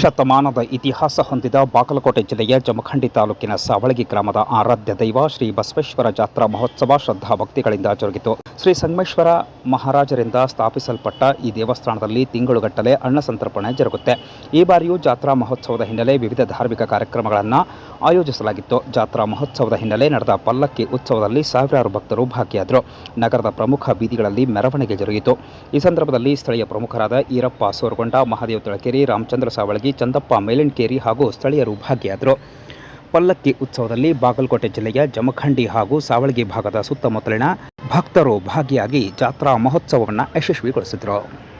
ಶತಮಾನದ ಇತಿಹಾಸ ಹೊಂದಿದ ಬಾಗಲಕೋಟೆ ಜಿಲ್ಲೆಯ ಜಮಖಂಡಿ ತಾಲೂಕಿನ ಸಾವಳಗಿ ಗ್ರಾಮದ ಆರಾಧ್ಯ ದೈವ ಶ್ರೀ ಬಸವೇಶ್ವರ ಜಾತ್ರಾ ಮಹೋತ್ಸವ ಶ್ರದ್ಧಾ ಭಕ್ತಿಗಳಿಂದ ಜರುಗಿತು. ಶ್ರೀ ಸಂಗಮೇಶ್ವರ ಮಹಾರಾಜರಿಂದ ಸ್ಥಾಪಿಸಲ್ಪಟ್ಟ ಈ ದೇವಸ್ಥಾನದಲ್ಲಿ ತಿಂಗಳುಗಟ್ಟಲೆ ಅನ್ನ ಸಂತರ್ಪಣೆ ಜರುಗುತ್ತೆ. ಈ ಬಾರಿಯೂ ಜಾತ್ರಾ ಮಹೋತ್ಸವದ ಹಿನ್ನೆಲೆ ವಿವಿಧ ಧಾರ್ಮಿಕ ಕಾರ್ಯಕ್ರಮಗಳನ್ನು ಆಯೋಜಿಸಲಾಗಿತ್ತು. ಜಾತ್ರಾ ಮಹೋತ್ಸವದ ಹಿನ್ನೆಲೆ ನಡೆದ ಪಲ್ಲಕ್ಕಿ ಉತ್ಸವದಲ್ಲಿ ಸಾವಿರಾರು ಭಕ್ತರು ಭಾಗಿಯಾದರು. ನಗರದ ಪ್ರಮುಖ ಬೀದಿಗಳಲ್ಲಿ ಮೆರವಣಿಗೆ ಜರುಗಿತು. ಈ ಸಂದರ್ಭದಲ್ಲಿ ಸ್ಥಳೀಯ ಪ್ರಮುಖರಾದ ಈರಪ್ಪ ಸೋರಗೊಂಡ, ಮಹಾದೇವ ತಳಕೇರಿ, ರಾಮಚಂದ್ರ ಸಾವಳಗಿ, ಚಂದಪ್ಪ ಮೇಲಣ್ಕೇರಿ ಹಾಗೂ ಸ್ಥಳೀಯರು ಭಾಗಿಯಾದರು. ಪಲ್ಲಕ್ಕಿ ಉತ್ಸವದಲ್ಲಿ ಬಾಗಲಕೋಟೆ ಜಿಲ್ಲೆಯ ಜಮಖಂಡಿ ಹಾಗೂ ಸಾವಳಗಿ ಭಾಗದ ಸುತ್ತಮುತ್ತಲಿನ ಭಕ್ತರು ಭಾಗಿಯಾಗಿ ಜಾತ್ರಾ ಮಹೋತ್ಸವವನ್ನು ಯಶಸ್ವಿಗೊಳಿಸಿದರು.